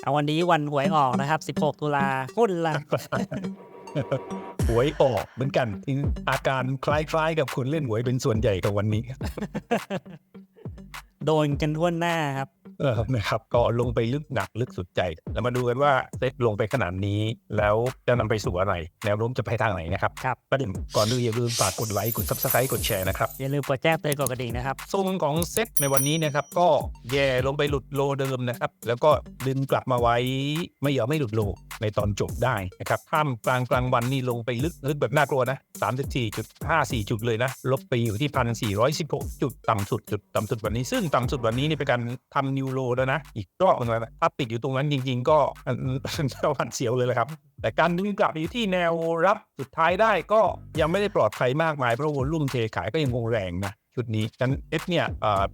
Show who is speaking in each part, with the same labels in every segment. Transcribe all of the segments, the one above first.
Speaker 1: เอาวันนี้วันหวยออกนะครับ 16 ตุลาหุ้นละ
Speaker 2: หวยออกเหมือนกันที่อาการคล้ายๆ กับคนเล่นหวยเป็นส่วนใหญ่กับวันนี้
Speaker 1: โดนกันทั่วหน้าครับ
Speaker 2: เออนะครับก็ลงไปลึกหนักลึกสุดใจ แล้วมาดูกันว่าเซ็ตลงไปขนาดนี้ แล้วจะนำไปสู่อะไร แนวโน้มจะไปทางไหนนะครับ
Speaker 1: ครับ
Speaker 2: ประเด็นก่อนดูอย่าลืมฝากกดไลค์กดซับสไครต์กดแชร์นะครับ
Speaker 1: อย่าลืมกดแจ้งเตือนกดกระดิ่งนะครับ
Speaker 2: ทรงของเซ็ตในวันนี้นะครับก็แย่ลงไปหลุดโลเดิมนะครับ แล้วก็ดึงกลับมาไว้ไม่ยอมไม่หลุดโลในตอนจบได้นะครับท่ามกลางกลางวันนี่ลงไปลึกลึกแบบน่ากลัวนะ34.54 จุดเลยนะ ลบไปอยู่ที่ 1,416 จุดต่ำสุดจุดต่ำสุดวันนี้ ซึ่งต่ำสุดวันนี้นี่เป็นการทำนิวโลแล้วนะ อีกรอบหนึงแล้วนะถ้าปิดอยู่ตรงนั้นจริง ๆ ก็ก็หวันเสียวเลยแหละครับ แต่การดึงกลับอยู่ที่แนวรับสุดท้ายได้ก็ยังไม่ได้ปลอดภัยมากมายเพราะวอลุ่มเทขายก็ยังคงแรงนะชุดนี้กันเอสเนี่ย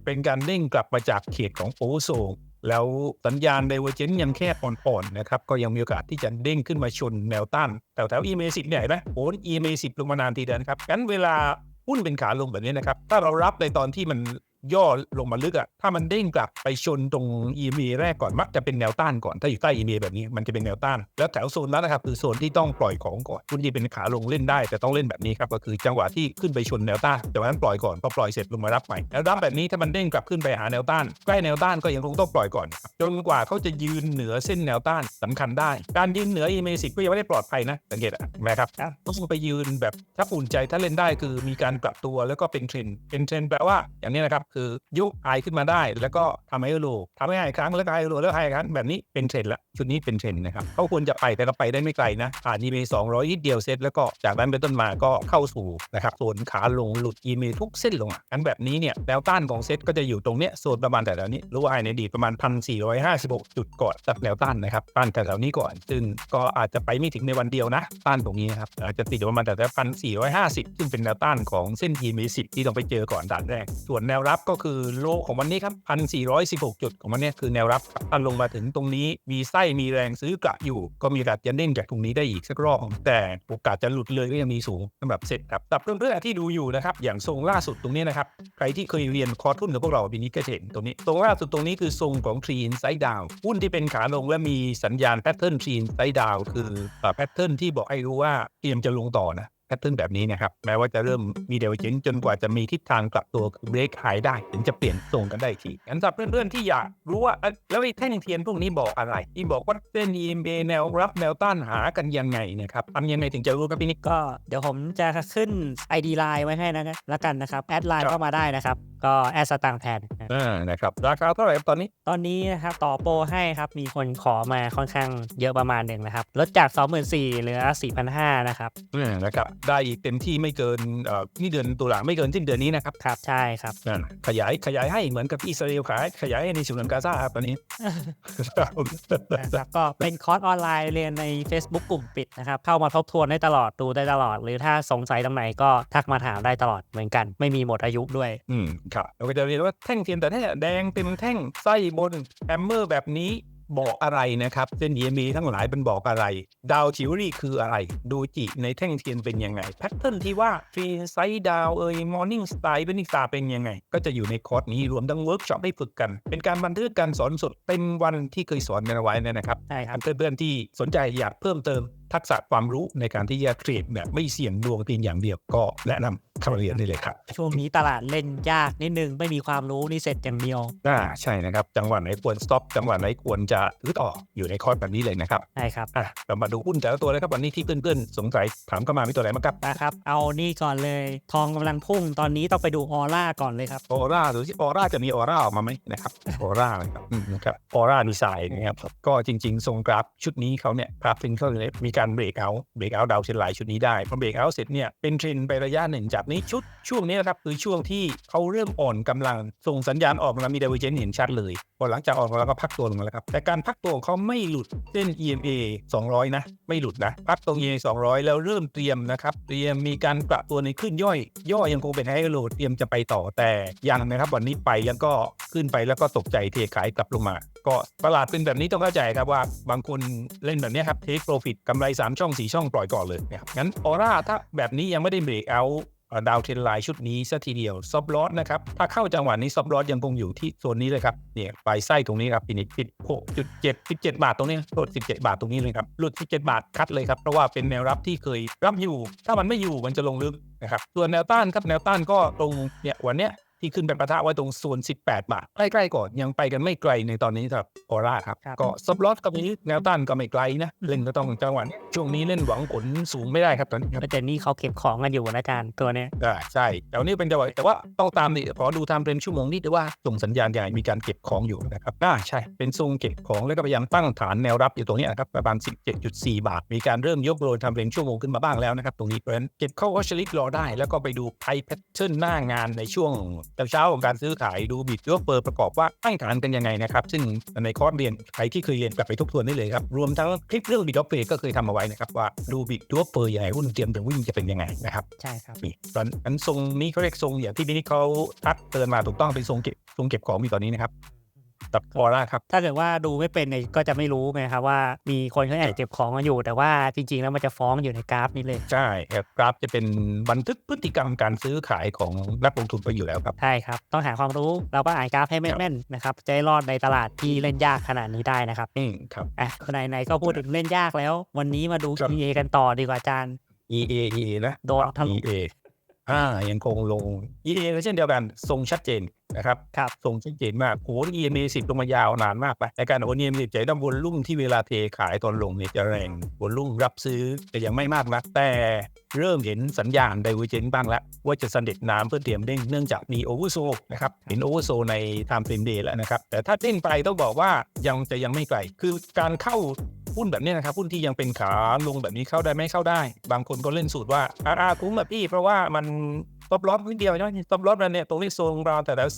Speaker 2: เป็นการเด้งกลับมาจากเขตของโอเวอร์โซลแล้วสัญญาณไดเวอร์เจนยังแค่อ่อนๆนะครับ ก็ยังมีโอกาสที่จะเด้งขึ้นมาชนแนวต้านแถวแถว EMA 10เนี่ยเห็นไหมโอ้ EMA 10ลงมานานทีเดียวนะครับงั้นเวลาหุ้นเป็นขาลงแบบนี้นะครับ ถ้าเรารับในตอนที่มัน ย่อลงมาลึกอะถ้ามันเด้งกลับไปชนตรง EMA แรกก่อนมักจะเป็นแนวต้านก่อน ถ้าอยู่ใต้ EMA แบบนี้มันจะเป็นแนวต้าน แล้วแถวโซนนั้นนะครับคือโซนที่ต้องปล่อยของก่อนหุ้นที่เป็นขาลงเล่นได้ แต่ต้องเล่นแบบนี้ครับก็คือจังหวะที่ขึ้นไปชนแนวต้าน แต่ว่านั้นปล่อยก่อนพอปล่อยเสร็จลงมารับใหม่แล้วรับแบบนี้ถ้ามันเด้งกลับขึ้นไปหาแนวต้าน ใกล้แนวต้านก็ยังคงต้องปล่อยก่อนครับจนกว่าเขาจะยืนเหนือเส้นแนวต้านสำคัญได้ การยืนเหนือ EMA 10ก็ยังไม่ได้ปลอดภัยนะสังเกตอะไหมครับ
Speaker 1: ครับ
Speaker 2: ต้องไปยืนแบบถ้าอุ่นใจถ้าเล่นได้คือมีการกลับตัวแล้วก็เป็นเทรนด์เป็นเทรนด์แปลว่าอย่างนี้นะครับคือยุกไอขึ้นมาได้ แล้วก็ทำให้โลทำให้ไอครั้งแล้วก็ไอโลแล้วไอครั้งแบบนี้เป็นเทรนด์ละชุดนี้เป็นเทรนด์นะครับเขาควรจะไปแต่ก็ไปได้ไม่ไกลนะผ่าน EMA 200นิดเดียวเซตแล้วก็จากนั้นเป็นต้นมาก็เข้าสู่นะครับโซนขาลงหลุด EMA ทุกเส้นลงอะอันแบบนี้เนี่ยแนวต้านของเซตก็จะอยู่ตรงเนี้ยโซนประมาณแต่แถวนี้รู้ว่าไอในดีประมาณ1,456จุดก่อนตัดแนวต้านนะครับต้านแถวนี้ก่อนซึ่งก็อาจจะไปไม่ถึงในวันเดียวนะต้านตรงนี้ครับอาจจะติดประมาณแต่แต่พันสี่ร้อยห้าสิบซึ่งเป็นแนวต้านของเส้น EMA 10ที่ต้องไปเจอก่อนด่านแรกส่วนแนวรับก็คือโลของวันนี้ครับพันสี่ร้อยสิบหกจุดของวันนี้คือแนวรับถ้าลงมาถึงตรงนี้มีไส้มีแรงซื้อกระอยู่ ก็มีโอกาสจะเด้งจากตรงนี้ได้อีกสักรอบแต่โอกาสจะหลุดเลยก็ยังมีสูงสำหรับเซ็ตครับแต่เพื่อนๆที่ดูอยู่นะครับอย่างทรงล่าสุดตรงนี้นะครับใครที่เคยเรียนคอร์สหุ้นกับพวกเราปีนี้ก็จะเห็นตรงนี้ตรงล่าสุดตรงนี้คือทรงของ Tree Inside Down หุ้นที่เป็นขาลงและมีสัญญาณแพทเทิร์น Tree Inside Down คือแพทเทิร์นที่บอกให้รู้ว่าเตรียมจะลงต่อนะ แพทเทิร์นแบบนี้นะครับ แม้ว่าจะเริ่มมีเดเวเจนจนกว่าจะมีทิศทางกลับตัวคือเบรกไฮได้ ถึงจะเปลี่ยนทรงกันได้อีกทีงั้นสำหรับเพื่อนๆที่อยากรู้ว่าเอ๊ะแล้วไอ้แท่งเทียนพวกนี้บอกอะไร ที่บอกว่าเส้น EMA แนวรับแนวต้านหากันยังไงนะครับทำยังไงถึงจะรู้ครับพี่นิก
Speaker 1: ก็เดี๋ยวผมจะขึ้น ID Line ไว้ให้นะแล้วกันนะครับแอดไลน์
Speaker 2: ครับ
Speaker 1: เข้ามาได้นะครับก็แอดสตางค์แทนนะ
Speaker 2: อ่านะครับราคาเท่าไหร่ครับตอนนี้
Speaker 1: ตอนนี้นะครับต่อโปรให้ครับมีคนขอมาค่อนข้างเยอะประมาณหนึ่งนะครับลดจาก 24,000เหลือ 4,500นะครับ
Speaker 2: อ่านะครับได้อีกเต็มที่ไม่เกินเอ่อนี่เดือนตุลาไม่เกินสิ้นเดือนนี้นะครับ
Speaker 1: ครับใช่ครับ
Speaker 2: นั่นขยายขยายให้เหมือนกับที่อิสราเอลขายขยายให้ในฉนวนกาซาครับตอนนี้
Speaker 1: นะครับก็เป็นคอร์สออนไลน์เรียนใน Facebook กลุ่มปิดนะครับเข้ามาทบทวนได้ตลอดดูได้ตลอด หรือถ้าสงสัยตรงไหนก็ทักมาถามได้ตลอดเหมือนกัน ไม่มีหมดอายุด้วย
Speaker 2: อืมครับเราก็จะเรียนว่าแท่งเทียนแต่แท่งแดงเต็มแท่งไส้บนแฮมเมอร์แบบนี้บอกอะไรนะครับเส้น EMA ทั้งหลายเป็นบอกอะไร ดาวทิวรี่คืออะไร ดูจิในแท่งเทียนเป็นยังไง แพทเทิร์นที่ว่าฟรีไซด์ดาวเอ่ยมอร์นิ่งสไตล์เป็นนิสาเป็นยังไง ก็จะอยู่ในคอร์สนี้รวมทั้งเวิร์กช็อปให้ฝึกกัน เป็นการบันทึกการสอนสดเต็มวันที่เคยสอนกันเอาไว้เนี่ยนะครับ
Speaker 1: ใช่ครับ
Speaker 2: เพื่อนๆที่สนใจอยากเพิ่มเติม ทักษะความรู้ในการที่จะเทรดแบบไม่เสี่ยงดวงเพียงอย่างเดียวก็แนะนำเข้ามาเรียนได้เลยครับ
Speaker 1: ช่วงนี้ตลาดเล่นยากนิดนึง ไม่มีความรู้นี่เสร็จอย่างเดียว
Speaker 2: อ่าใช่นะครับ จังหวะไหนควร stop จังหวะไหนควรจะรืดออกอยู่ในคอร์สแบบนี้เลยนะครับ
Speaker 1: ใช่ครับ
Speaker 2: อะเรามาดูหุ้นแต่ละตัวเลยครับวันนี้ที่เพื่อนๆสงสัยถามเข้ามามีตัวไหนบ้างครับ
Speaker 1: นะครับ เอานี่ก่อนเลยทองกำลังพุ่งตอนนี้ต้องไปดูออร่าก่อนเลยครับ
Speaker 2: ออร่าดูสิออร่าจะมีออร่าออกมาไหมนะครับออร่านะครับอืมนะครับออร่าดีไซน์นะครับก็จริง ๆ ทรงกราฟชุดนี้เขาเนี่ยกราฟฟิงเขาเลยมีการเบรกเอาเบรกเอาดาวเชนไลน์ชุดนี้ได้พอเบรกเอาเสร็จเนี่ยเป็นเทรนไประยะหนึ่งจากนี้ชุดช่วงนี้นะครับคือช่วงที่เขาเริ่มอ่อนกำลังส่งสัญญาณออกมามีเดเวเจนเห็นชัดเลยพอหลังจากออกมาแล้วก็พักตัวลงมาแล้วครับแต่การพักตัวของเขาไม่หลุดเส้น EMA 200 นะ ไม่หลุดนะพักตรง EMA 200 แล้วเริ่มเตรียมนะครับเตรียมมีการกระตัวในขึ้นย่อย ย่อยยังคงเป็นไฮโลดเตรียมจะไปต่อแต่ยังนะครับวันนี้ไปแล้วก็ขึ้นไปแล้วก็ตกใจเทขายกลับลงมา ก็ตลาดเป็นแบบนี้ต้องเข้าใจครับว่าบางคนเล่นแบบนี้ครับเทคโปรฟิตกำไร3 ช่อง 4 ช่องปล่อยก่อนเลยเนะครับงั้นออร่าถ้าแบบนี้ยังไม่ได้เบรกเอาดาวเทนไลน์ชุดนี้ซะทีเดียวซอบลอสนะครับ ถ้าเข้าจังหวะนี้ซอบลอสยังคงอยู่ที่โซนนี้เลยครับเนี่ยปลายไส้ตรงนี้ครับปีนี้ปิด6.7 17บเจ็ดบาทตรงนี้โทษ17บาทตรงนี้เลยครับหลุด17บาทคัดเลยครับ เพราะว่าเป็นแนวรับที่เคยรับอยู่ ถ้ามันไม่อยู่มันจะลงลึกนะครับส่วนแนวต้านครับแนวต้านก็ตรงเนี่ยวันเนี้ย ที่ขึ้นไปประทะไว้ตรงโซน18 บาท ใกล้ๆก่อนยังไปกันไม่ไกลในตอนนี้สำหรับออร่าครับ
Speaker 1: ครับ
Speaker 2: ก็ซับลอสกับนี้แนวต้านก็ไม่ไกลนะ เล่นก็ต้องจังหวะนี้ช่วงนี้เล่นหวังผลสูงไม่ได้ครับตอนนี้ครับ
Speaker 1: แล้วแต่นี่เขาเก็บของกันอยู่นะอาจารย์ตัวเนี้ย
Speaker 2: อ่าใช่แต่วันนี้เป็นจังหวะแต่ว่าต้องตามดิขอดูไทม์เฟรมชั่วโมงนี้ด้วยว่าส่งสัญญาณใหญ่มีการเก็บของอยู่นะครับอ่าใช่ เป็นทรงเก็บของแล้วก็พยายามตั้งฐานแนวรับอยู่ตรงเนี้ยนะครับประมาณ 17.4 บาท มีการเริ่มยกโรยไทม์เฟรมชั่วโมงขึ้นมาบ้างแล้วนะครับตรงนี้เพราะฉะนั้นเก็บเข้าวัชริกรอได้ แล้วก็ไปดูไพแพทเทิร์นหน้างานในช่วง เช้าๆของการซื้อขายดูบิดยกเปิดประกอบว่าตั้งฐานกันยังไงนะครับ ซึ่งในคอร์สเรียนใครที่เคยเรียนกลับไปทบทวนได้เลยครับ รวมทั้งคลิปเรื่องบิดยกเปิดก็เคยทำเอาไว้นะครับว่าดูบิดยกเปิดยังไงหุ้นเตรียมจะวิ่งจะเป็นยังไงนะครับ
Speaker 1: ใช่ครับ
Speaker 2: นี่ตอนนั้นทรงนี้เขาเรียกทรงอย่างที่พี่นิกเขาทักเตือนมาถูกต้องเป็นทรงเก็บทรงเก็บของมีตอนนี้นะครับ ตับออร่าครับ
Speaker 1: ถ้าเกิดว่าดูไม่เป็นเนี่ยก็จะไม่รู้ไงครับว่ามีคนเขาแอบเก็บของกันอยู่ แต่ว่าจริงๆแล้วมันจะฟ้องอยู่ในกราฟนี้เลย
Speaker 2: ใช่ครับกราฟจะเป็นบันทึกพฤติกรรมการซื้อขายของนักลงทุนไปอยู่แล้วครับ
Speaker 1: ใช่ครับ ต้องหาความรู้เราก็อ่านกราฟให้แม่นๆนะครับจะได้รอดในตลาดที่เล่นยากขนาดนี้ได้นะครับ
Speaker 2: อืมครับ
Speaker 1: อะไหนๆก็พูดถึงเล่นยากแล้ว วันนี้มาดู
Speaker 2: ครับ
Speaker 1: EA กันต่อดีกว่าอาจารย์
Speaker 2: EA EA นะ
Speaker 1: โดนทะลุ
Speaker 2: EA อ่ายังคงลง EA ก็เช่นเดียวกันทรงชัดเจนนะครับ
Speaker 1: ครับ
Speaker 2: ทรงชัดเจนมากโห EMA 10 ลงมายาวนานมากไปแต่การโอน EMA 10จะได้วนลุ่มที่เวลาเทขายตอนลงเนี่ยจะแรงวนลุ่มรับซื้อแต่ยังไม่มากนักแต่เริ่มเห็นสัญญาณไดเวอร์เจนบ้างแล้ว ว่าจะเสด็จน้ำเพื่อเตรียมเด้งเนื่องจากมีโอเวอร์โซนะครับ เห็นโอเวอร์โซใน time frame day แล้วนะครับ แต่ถ้าเด้งไปต้องบอกว่ายังจะยังไม่ไกล คือการเข้า หุ้นแบบนี้นะครับหุ้นที่ยังเป็นขาลงแบบนี้เข้าได้ไม่เข้าได้ บางคนก็เล่นสูตรว่าอาอาคุ้มแบบพี่เพราะว่ามัน ตบล็อตนิดเดียวใช่ไหมตบล็อตมันเนี่ยตรงนี้โซนราวแต่แล้ว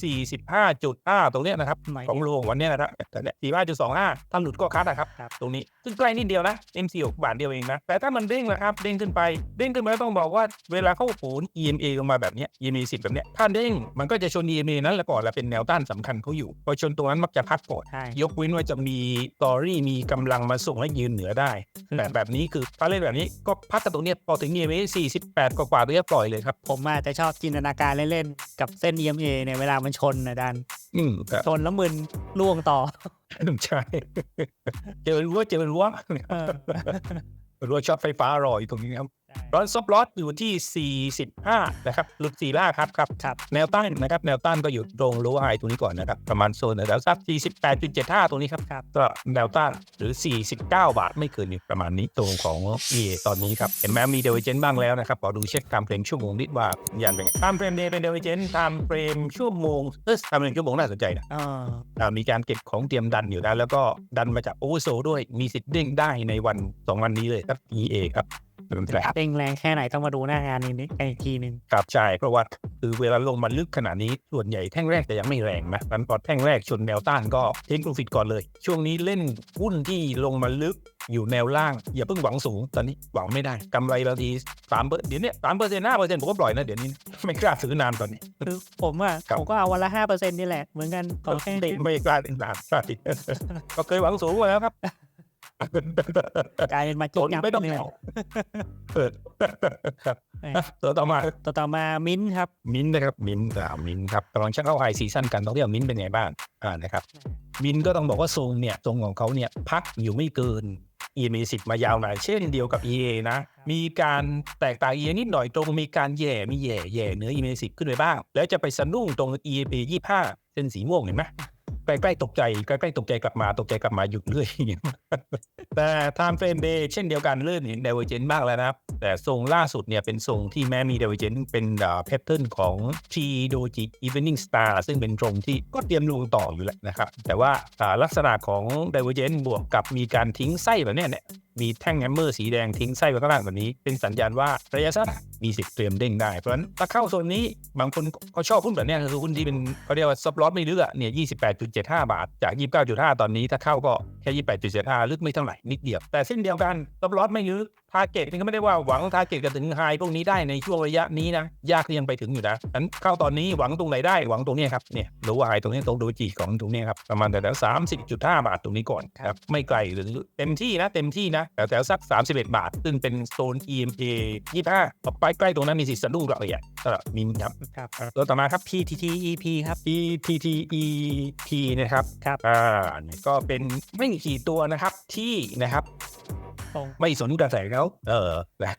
Speaker 2: 45.5ตรงเนี้ยนะครับ
Speaker 1: ไหน
Speaker 2: ของโลของวันเนี้ยนะครับแต่เนี่ย45.25ถ้าหลุดก็คัดนะครับ
Speaker 1: ครับ
Speaker 2: ตรงนี้ซึ่งใกล้นิดเดียวนะ MC 6บาทเดียวเองนะ แต่ถ้ามันเด้งนะครับเด้งขึ้นไปเด้งขึ้นไปแล้วต้องบอกว่าเวลาเข้าโผล EMA ลงมาแบบเนี้ย EMA 10แบบเนี้ยถ้าเด้งมันก็จะชน EMA นั้นแหละก่อนแล้วเป็นแนวต้านสำคัญเขาอยู่ พอชนตรงนั้นมักจะพักก่อน
Speaker 1: ใช่
Speaker 2: ยกเว้นว่าจะมีตอรี่มีกำลังมาส่งให้ยืนเหนือได้แต่แบบนี้คือถ้าเล่นแบบนี้ก็พักกันตรงเนี้ยพอถึง EMA 48 กว่าๆตัวเนี้ยปล่อยเลยครับ
Speaker 1: ผมอาจจะชอบจินตนาการเล่นๆ กับเส้น EMA เนี่ยเวลามันชนนะอาจารย์
Speaker 2: อืมครับ
Speaker 1: ชนแล้วมึนล่วงต่อ
Speaker 2: ใช่เจอรั้วเจอรั้ว
Speaker 1: เออ
Speaker 2: รั้วช็อตไฟฟ้ารออยู่ตรงนี้ครับ ร้อนซบลอสอยู่ที่ 45 นะครับ หลุด4ล่าครับครับ
Speaker 1: ครับ
Speaker 2: แนวต้านนะครับ แนวต้านก็อยู่ตรงโลไฮตรงนี้ก่อนนะครับ ประมาณโซนแถวสัก48.75 ตรงนี้ครับ
Speaker 1: ครับ
Speaker 2: ก็แนวต้านหรือ 49 บาทไม่เกินนี้ประมาณนี้ตรงของ e อตอนนี้ครับ เห็นไหมมีเดเวเจนบ้างแล้วนะครับขอดูเช็คตามเฟรมชั่วโมงนิดว่ายันเป็นไงตามเฟรมเดย์เป็นเดเวเจนตามเฟรมชั่วโมงเออตามเฟรมชั่วโมงน่าสนใจนะ
Speaker 1: เออ
Speaker 2: อ่ามีการเก็บของเตรียมดันอยู่นะแล้วก็ดันมาจากโอเวอร์โซด้วยมีสิทธิ์เด้งได้ในวัน 2 วันนี้เลยครับ EA ครับ เป็นแปล
Speaker 1: เต็งแรงแค่ไหนต้องมาดูหน้างานนี้นิดอีกทีหนึ่ง
Speaker 2: ครับใช่เพราะว่าคือเวลาลงมาลึกขนาดนี้ส่วนใหญ่แท่งแรกจะยังไม่แรงนะนั้นพอแท่งแรกชนแนวต้านก็เทคโปรฟิตก่อนเลย ช่วงนี้เล่นหุ้นที่ลงมาลึกอยู่แนวล่าง อย่าเพิ่งหวังสูงตอนนี้หวังไม่ได้กำไรบางทีสามเปอร์เดี๋ยวนี้สามเปอร์เซ็นต์ห้าเปอร์เซ็นต์ผมก็ปล่อยนะเดี๋ยวนี้ไม่กล้าซื้อนานตอนนี้
Speaker 1: คือผมอะ
Speaker 2: ครับ
Speaker 1: ผมก็เอาวันละห้าเปอร์เซ็นต์นี่แหละเหมือนกันขอแค่
Speaker 2: เด็กไม่กล้าเล่นนานใช่ก็เคยหวังสูงมาแล้วครับ
Speaker 1: กลายเป็นมา
Speaker 2: สน
Speaker 1: งับ
Speaker 2: ไม่ต้อง
Speaker 1: เลย
Speaker 2: เอาเปิดครับ
Speaker 1: แหม่
Speaker 2: อะตัวต่อมา
Speaker 1: ต่อต่อมามิ้นท์ครับ
Speaker 2: มิ้นท์นะครับ มิ้นท์อ่ามิ้นท์ครับกำลังชักเข้าไฮซีซั่นกันต้องเรียกมิ้นท์เป็นไงบ้างอ่านะครับ มิ้นท์ก็ต้องบอกว่าทรงเนี่ยทรงของเขาเนี่ยพักอยู่ไม่เกิน EMA 10มายาวนานเช่นเดียวกับ EA นะ มีการแตกต่าง EA นิดหน่อยตรงมีการแย่มีแย่แย่เหนือ EMA 10ขึ้นไปบ้าง แล้วจะไปสะดุ้งตรง EMA 25เส้นสีม่วงเห็นไหม ใกล้ๆตกใจใกล้ๆตกใจกลับมาตกใจกลับมาหยุดเรื่อยแต่ time frame day เช่นเดียวกันเลื่อนเห็น divergence บ้างแล้วนะครับ แต่ทรงล่าสุดเนี่ยเป็นทรงที่แม้มี divergence เป็นแพทเทิร์นของ T Doji Evening Star ซึ่งเป็นตรงที่ก็เตรียมลงต่ออยู่แล้วนะครับ แต่ว่าลักษณะของ divergence บวกกับมีการทิ้งไส้แบบนี้เนี่ยมีแท่งแฮมเมอร์สีแดงทิ้งไส้ไว้ข้างล่างแบบนี้ เป็นสัญญาณว่าระยะสั้นมีสิทธิ์เตรียมเด้งได้ เพราะฉะนั้นถ้าเข้าโซนนี้บางคนเขาชอบหุ้นแบบนี้คือหุ้นที่เป็นเขาเรียกว่าซับลอสไม่ลึกอะเนี่ย28.75บาท จาก29.5ตอนนี้ถ้าเข้าก็แค่28.75ลึกไม่เท่าไหร่นิดเดียว แต่เส้นเดียวกันซับลอสไม่ลึก ทาร์เก็ตนี่ก็ไม่ได้ว่าหวังทาร์เก็ตกันถึงไฮพวกนี้ได้ในช่วงระยะนี้นะยากที่ยังไปถึงอยู่นะฉะนั้นเข้าตอนนี้หวังตรงไหนได้หวังตรงเนี้ยครับเนี่ยรู้ว่าไฮตรงนี้ตรงดูจีของตรงเนี้ยครับประมาณแต่แล้ว30.5บาทตรงนี้ก่อนครับไม่ไกลหรือเต็มที่นะเต็มที่นะแต่แถวสัก31บาท ซึ่งเป็นโซน EMA 25พอไปใกล้ตรงนั้นมีสิทธิ์สะดุ้งเราอีกอะสำหรับมินครับ
Speaker 1: ครับ
Speaker 2: ตัวต่อมาครับ
Speaker 1: PTTEP ครับ
Speaker 2: PTTEP นะครับ
Speaker 1: ครับ
Speaker 2: อ่าเนี่ยก็เป็นไม่กี่ตัวนะครับที่นะครับ
Speaker 1: ตรง
Speaker 2: ไม่สนกระแสเขาเออนะ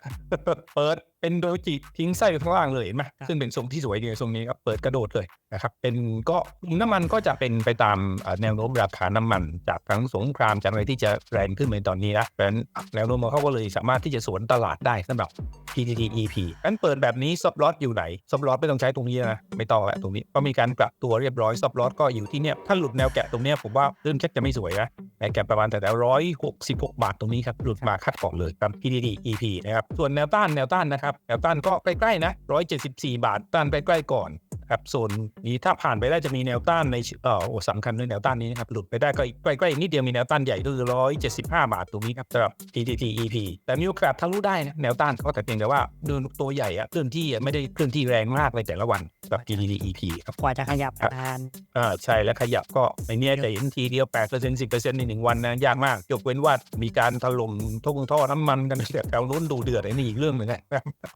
Speaker 2: เปิดเป็นโดจิทิ้งไส้ข้างล่างเลยเห็นไหม
Speaker 1: ครับ
Speaker 2: ซึ่งเป็นทรงที่สวยดีทรงนี้ครับเปิดกระโดดเลย นะครับเป็นก็น้ำมันก็จะเป็นไปตามแนวโน้มราคาน้ำมัน จากทั้งสงครามจากอะไรที่จะแรงขึ้นในตอนนี้นะเพราะฉะนั้นแนวโน้มเขาก็เลยสามารถที่จะสวนตลาดได้สำหรับ PTTEP งั้นเปิดแบบนี้ซับลอตอยู่ไหนซับลอตไม่ต้องใช้ตรงนี้นะไม่ต้องแล้วตรงนี้ก็มีการปรับตัวเรียบร้อยซับลอตก็อยู่ที่เนี่ยถ้าหลุดแนวแกะตรงเนี้ยผมว่าเริ่มเช็คจะไม่สวยนะแนวแกะประมาณแต่แต่ร้อยหกสิบหกบาทตรงนี้ครับหลุดมาคัดก่อนเลยตาม PTTEP นะครับส่วนแนวต้านแนวต้านนะครับแนวต้านก็ใกล้ๆนะร้อยเจ็ดสิบสี่บาทต้านไปใกล้ก่อน ครับโซนนี้ถ้าผ่านไปได้จะมีแนวต้านในเอ่อโอ้สำคัญด้วยแนวต้านนี้นะครับ หลุดไปได้ก็อีกใกล้ๆอีกนิดเดียวมีแนวต้านใหญ่ก็คือร้อยเจ็ดสิบห้าบาทตรงนี้ครับสำหรับ PTTEP แต่มีโอกาสทะลุได้นะแนวต้านก็แต่เพียงแต่ว่าเดินตัวใหญ่อะเคลื่อนที่อะไม่ได้เคลื่อนที่แรงมากในแต่ละวันสำหรับ PTTEP ครับ
Speaker 1: กว่าจะขยับ
Speaker 2: ครับ
Speaker 1: นาน
Speaker 2: อ่าใช่แล้วขยับก็ในเนี้ยจะเห็นทีเดียว8% 10%ในหนึ่งวันนะยากมากยกเว้นว่ามีการถล่มทุ่งท่อน้ำมันกันแถวนู้นดูเดือดไอ้นี่อีกเรื่องหนึ่งนะ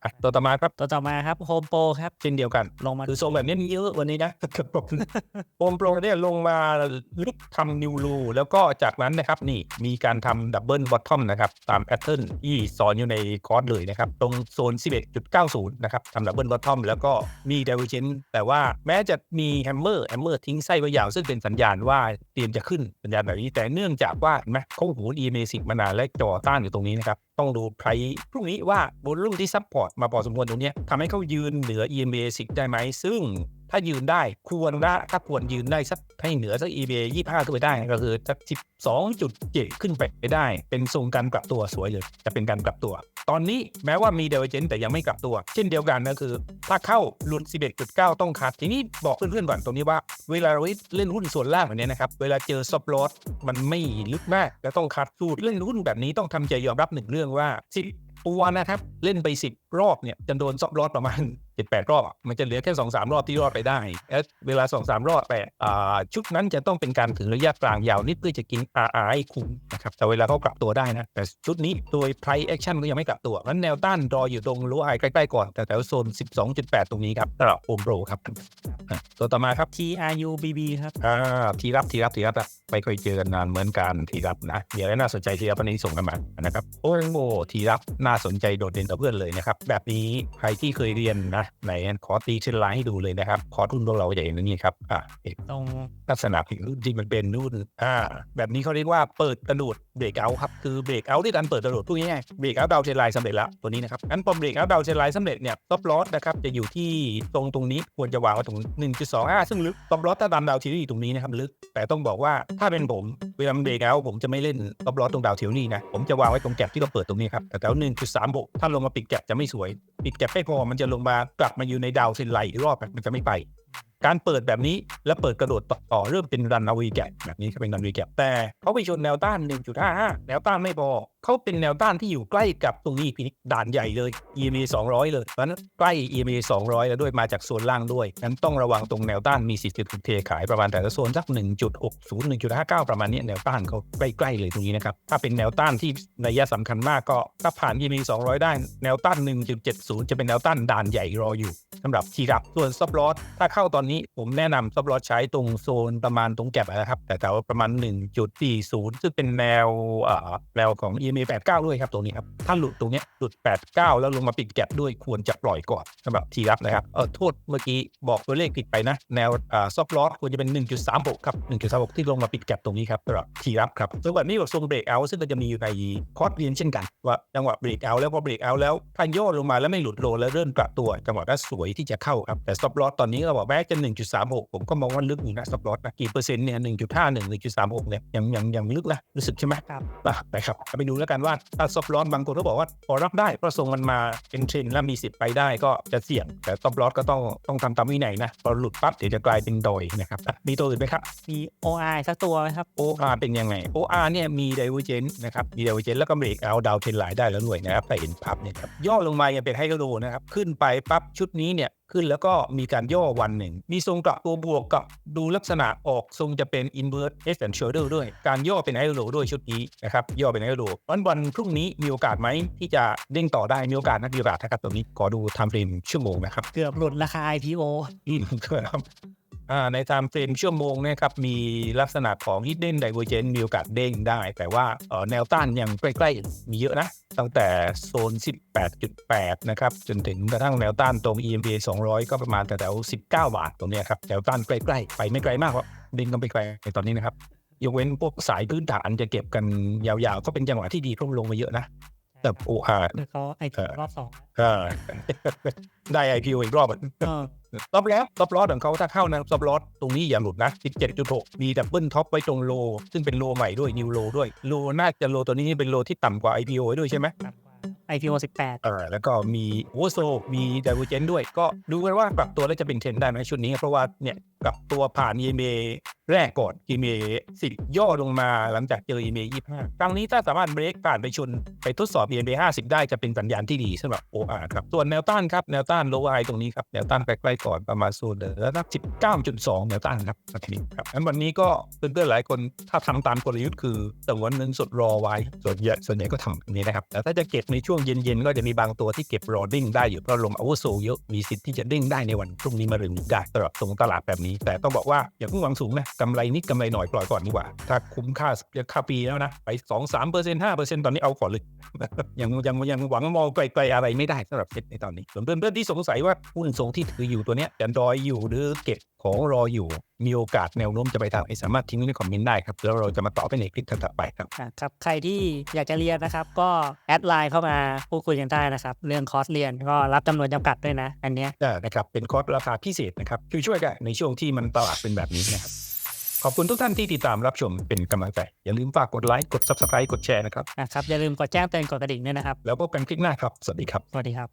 Speaker 2: อะตัวต่อมาครับ
Speaker 1: ตัวต่อมาครับโฮมโปรครับ
Speaker 2: เช่นเดียวกัน
Speaker 1: ลงมา
Speaker 2: คือทรงแบบนี้มีเยอะวันนี้นะโอมโปรเนี่ยลงมาลึกทำนิวรูแล้วก็จากนั้นนะครับนี่มีการทำดับเบิลบอททอมนะครับ ตามแพทเทิร์นที่สอนอยู่ในคอร์สเลยนะครับ ตรงโซน 11.90 นะครับทำดับเบิลบอททอมแล้วก็มีเด v ว r เ e นแต่ว่าแม้จะมีแฮมเมอร์แฮมเมอร์ทิ้งไส้ไว้ยาว ซึ่งเป็นสัญญาณว่าเตรียมจะขึ้นสัญญาณแบบนี้ แต่เนื่องจากว่าเห็นไหมเขาโหน EMA 10มานานและจอต้านอยู่ตรงนี้นะครับ ต้องดูไพรพรุ่งนี้ว่าบนรุ่นที่ซัพพอร์ตมาพอสมควรตรงนี้ทำให้เขายืนเหนือ EMA 10ได้ไหมซึ่ง ถ้ายืนได้ควรได้ถ้าควรยืนได้สักให้เหนือสัก EMA 25ขึ้นไปได้ก็คือสัก12.7 ขึ้นไปได้ เป็นทรงการกลับตัวสวยเลย จะเป็นการกลับตัว ตอนนี้แม้ว่ามีเดเวอเจนแต่ยังไม่กลับตัว เช่นเดียวกันก็คือ ถ้าเข้าหลุด11.9 ต้องคัด ทีนี้บอกเพื่อนๆก่อนตรงนี้ว่า เวลาเราเล่นหุ้นส่วนล่างแบบนี้นะครับ เวลาเจอซับลอสมันไม่ลึกมากและต้องคัดสูตรเล่นหุ้นแบบนี้ต้องทำใจยอมรับหนึ่งเรื่องว่าสิตัวนะครับเล่นไป 10 รอบเนี่ยจะโดนซับลอสประมาณ 7-8รอบอะมันจะเหลือแค่2-3รอบที่รอดไปได้แล้วเวลา2-3รอบไปอ่าชุดนั้นจะต้องเป็นการถือระยะกลางยาวนิดเพื่อจะกิน RR ให้คุ้มนะครับแต่เวลาเขากลับตัวได้นะ แต่ชุดนี้โดย price action ก็ยังไม่กลับตัวงั้นแนวต้านรออยู่ตรงโลไอใกล้ๆก่อนแต่แถวโซน 12.8 ตรงนี้ครับสำหรับโอมโปรครับอะตัวต่อมาครับ
Speaker 1: TRUBB ครับ
Speaker 2: อ่าทีรับทีรับทีรับอะไม่เคยเจอกันนานเหมือนกันทีรับนะเดี๋ยวน่าสนใจทีรับวันนี้ส่งกันมานะครับโอ้โหทีรับน่าสนใจโดดเด่นต่อเพื่อนเลยนะครับแบบนี้ใครที่เคยเรียนนะไหนขอตีเช่นไลน์ให้ดูเลยนะครับ ขอรุ่นพวกเราจะเห็นอย่างนี้ครับอ่า
Speaker 1: ตรง
Speaker 2: ลักษณะผิวรุ่นที่มันเป็นรุ่นอ่าแบบนี้เขาเรียกว่าเปิดกระโดดเบรกเอาครับคือเบรกเอาที่การเปิดกระโดดพูดง่ายๆเบรกเอาดาวเทนไลน์สำเร็จแล้วตัวนี้นะครับงั้นพอเบรกเอาดาวเทนไลน์สำเร็จเนี่ยท็อปลอสนะครับจะอยู่ที่ตรงตรงนี้ควรจะวางไว้ตรง1.25 ซึ่งลึกท็อปลอสถ้าดันดาวเทนนี่ตรงนี้นะครับลึก แต่ต้องบอกว่าถ้าเป็นผมเวลาเบรกเอาผมจะไม่เล่นท็อปลอสตรงดาวเทนนี่นะผมจะวางไว้ตรงแก็บที่เราเปิดตรงนี้ครับแต่แถว1.36ถ้าลงมาปิดแก็บจะไม่สวยปิดแก็บไม่พอมันจะลงมากลับมาอยู่ในดาวเซนไลอีกรอบมันจะไม่ไป การเปิดแบบนี้แล้วเปิดกระโดดต่อตอเริ่มเป็นรันนาวีแกะแบบนี้ก็เป็นรันนาวีแกะแต่เขาไปชนแนวต้าน 1.55 แนวต้านไม่พอเขาเป็นแนวต้านที่อยู่ใกล้กับตรงนี้พินิด่านใหญ่เลย EMA 200 เลยเพราะนั้นใกล้ EMA 200 แล้วด้วยมาจากโซนล่างด้วยนั้นต้องระวังตรงแนวต้านมีสิทธิ์จะถูกเทขายประมาณแต่ละโซนสัก 1.60 1.59 ประมาณนี้แนวต้านเขาใกล้ๆเลยตรงนี้นะครับถ้าเป็นแนวต้านที่ระยะสำคัญมากก็ถ้าผ่าน EMA 200 ได้แนวต้าน 1.70 จะเป็นแนวต้านด่านใหญ่รออยู่ สำหรับทีรับส่วนซับลอสถ้าเข้าตอนนี้ผมแนะนำซับลอสใช้ตรงโซนประมาณตรงแก็บนะครับ แต่แถวประมาณ 1.40 ซึ่งเป็นแนวเอ่อแนวของ EMA 89 ด้วยครับตรงนี้ครับ ถ้าหลุดตรงนี้หลุด 89 แล้วลงมาปิดแก็บด้วยควรจะปล่อยก่อนสำหรับทีรับนะครับเออโทษเมื่อกี้บอกตัวเลขผิดไปนะ แนวอ่าซับลอสควรจะเป็น 1.36 ครับ 1.36 ที่ลงมาปิดแก็บตรงนี้ครับสำหรับทีรับครับส่วนนี้แบบทรงเบรกเอาซึ่งก็จะมีอยู่ในคอร์สเรียนเช่นกันว่าจังหวะเบรกเอาแล้วพอเบรกเอาแล้วถ้าย่อลงมาแล้วไม่หลุดโลแล้วเริ่มกลับตัวจังหวะนั้นสวยที่จะเข้าครับแต่ stop loss ตอนนี้เราบอกแม้จะ1.36 ผมก็มองว่าลึกอยู่นะ stop loss นะกี่เปอร์เซ็นต์เนี่ย1.51 1.36เนี่ยยังยังยังลึกนะรู้สึกใช่ไหม
Speaker 1: ครับ
Speaker 2: อะไปครับเอาไปดูแล้วกันว่าถ้า stop loss บางคนก็บอกว่าพอรับได้เพราะทรงมันมาเป็นเทรนด์และมีสิทธิ์ไปได้ก็จะเสี่ยง แต่ stop loss ก็ต้องต้องทำตามวินัยนะพอหลุดปั๊บเดี๋ยวจะกลายเป็นดอยนะครับอะมีตัวอื่นไหมครับ
Speaker 1: มี OI สักตัวไหมครับ
Speaker 2: OR เป็นยังไง OR เนี่ยมี divergence นะครับมี divergence แล้วก็เบรกเอาดาวเทนไลน์ได้แล้วด้วยนะครับถ้าเห็นภาพเนี่ยครับย่อลงมายังเป็นไฮโลนะครับขึ้นไปปั๊บชุดนี้เนี่ยขึ้นแล้วก็มีการย่อวันหนึ่ง มีทรงกลับตัวบวกกับดูลักษณะออกทรงจะเป็น invert head and shoulder ด้วย การย่อเป็นไฮโลด้วยชุดนี้นะครับย่อเป็นไฮโลวันวันพรุ่งนี้มีโอกาสไหมที่จะเด้งต่อได้มีโอกาสนักดีรานะครับตรงนี้ขอดู time frame ชั่วโมงนะครับ
Speaker 1: เกือบหลุดราคา IPO
Speaker 2: อืมครับอ่า ใน time frame ชั่วโมงเนะครับมีลักษณะของ hidden divergence มีโอกาสเด้งได้ แต่ว่าแนวต้านยังใกล้ๆ มีเยอะนะ ตั้งแต่โซน 18.8 นะครับ จนถึงกระทั่งแนวต้านตรง EMA 200 ก็ประมาณแถวๆ19 บาทตรงเนี้ยครับ แนวต้านใกล้ๆ ไปไม่ไกลมากหรอกเด้งกันไปไกลในตอนนี้นะครับยกเว้นพวกสายพื้นฐานจะเก็บกันยาวๆ ก็เป็นจังหวะที่ดีเพราะลงมาเยอะนะ แต่โอ้ฮา
Speaker 1: คือเขา IPO รอบสอง
Speaker 2: อ่าได้ IPO อีกรอบอะ
Speaker 1: เออ
Speaker 2: รอบแล้วรอบลอสของเขาถ้าเข้านะรอบลอสตรงนี้อย่าหลุดนะ 17.6 มีดับเบิลท็อปไว้ตรงโล ซึ่งเป็นโลใหม่ด้วยนิวโลด้วย โลน่าจะโลตัวนี้เป็นโลที่ต่ำกว่า IPO ด้วยใช่ไหม
Speaker 1: ต่ำกว่า IPO 18
Speaker 2: เออแล้วก็มีโอโซมีด i เวอร์เจนด้วย ก็ดูกันว่าปรับตัวแล้วจะเป็นเทรนด์ได้ไหมชุดนี้ เพราะว่าเนี่ยปรับตัวผ่าน EMA แรกก่อน EMA 10ย่อลงมาหลังจากเจอ EMA 25ครั้งนี้ถ้าสามารถเบรกผ่านไปชนไปทดสอบ EMA 50 ได้จะเป็นสัญญาณที่ดีสำหรับ OR ครับ ส่วนแนวต้านครับ แนวต้าน low i ตรงนี้ครับ แนวต้านใกล้ๆก่อนประมาณโซนเดอร์แล้วนัก19.2 แนวต้านครับแบบนี้ครับงั้นวันนี้ก็เพื่อนๆหลายคนถ้าทำตามกลยุทธ์คือสงวนเงินสดรอไว้ส่วนใหญ่ส่วนใหญ่ก็ทำแบบนี้นะครับแต่ถ้าจะเก็บในช่วงเย็นๆ ก็จะมีบางตัวที่เก็บรอดิ้งได้อยู่เพราะลงอาวุโสเยอะมีสิทธิ์ที่จะเด้งได้ในวันพรุ่งนี้มารืนนี้ได้สำหรับตรงตลาดแบบนี้ แต่ต้องบอกว่าอย่าเพิ่งหวังสูงนะกำไรนิดกำไรหน่อยปล่อยก่อนดีกว่า ถ้าคุ้มค่าค่าปีแล้วนะไป2 3เปอร์เซ็นต์ห้าเปอร์เซ็นต์ตอนนี้เอาก่อนเลยยังยังยังหวังมองไกลๆอะไรไม่ได้สำหรับเซ็ตในตอนนี้ส่วนเพื่อนๆที่สงสัยว่าหุ้นทรงที่ถืออยู่ตัวเนี้ยจะรอยอยู่หรือเก็บของรออยู่มีโอกาสแนวโน้มจะไปทางไหนสามารถทิ้งไว้ในคอมเมนต์ได้ครับแล้วเราจะมาตอบไปในคลิปถัดไปครับ
Speaker 1: ครับใครที่อยากจะเรียนนะครับก็แอดไลน์เข้ามาพูดคุยกันได้นะครับ เรื่องคอร์สเรียนก็รับจำนวนจำกัดด้วยนะ อันเนี้ย
Speaker 2: ได้นะครับเป็นคอร์สราคาพิเศษนะครับช่วยช่วยๆกันในช่วงที่มันตลาดเป็นแบบนี้นะครับขอบคุณทุกท่านที่ติดตามรับชมเป็นกำลังใจ อย่าลืมฝากกดไลค์กด subscribe กดแชร์นะครับ
Speaker 1: นะครับ อย่าลืมกดแจ้งเตือนกดกระดิ่งด้วยนะครับ
Speaker 2: แล้วพบกันคลิปหน้าครับ สวัสดีครับ
Speaker 1: สวัสดีครับ